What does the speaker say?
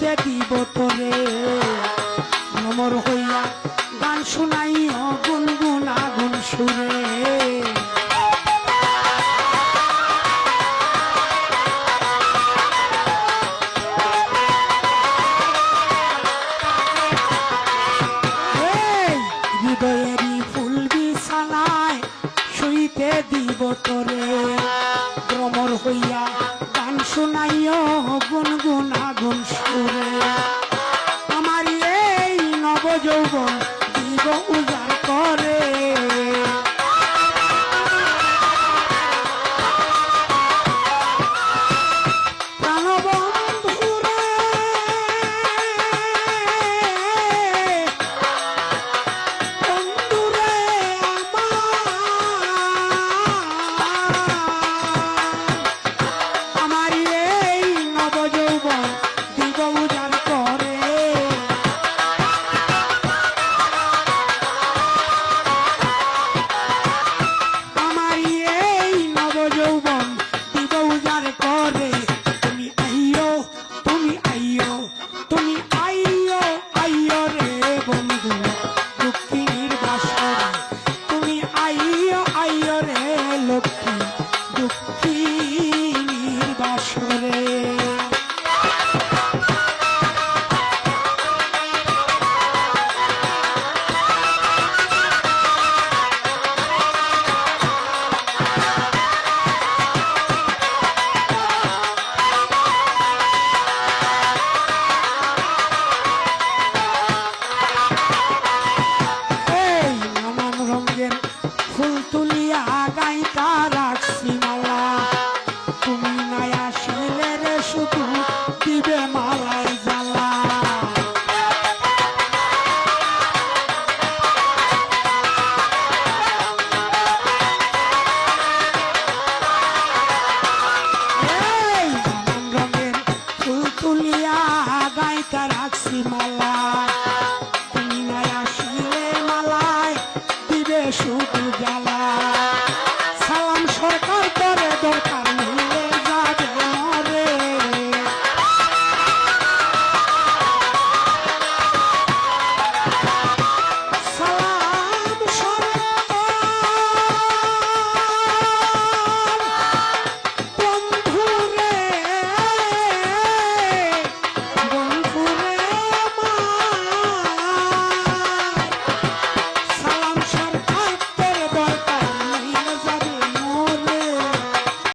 শুইতে দিব তোরে। নমর হইয়া গান শুনাই গুনগুন আগুন সুরে। হৃদয়েরই ফুল বিছানায় শুইতে দিব তোরে। ভ্রমর হইয়া গান শুনাইও গুনগুন মালা তুমি আসিলে মালায় দিবে শুধু জ্বালা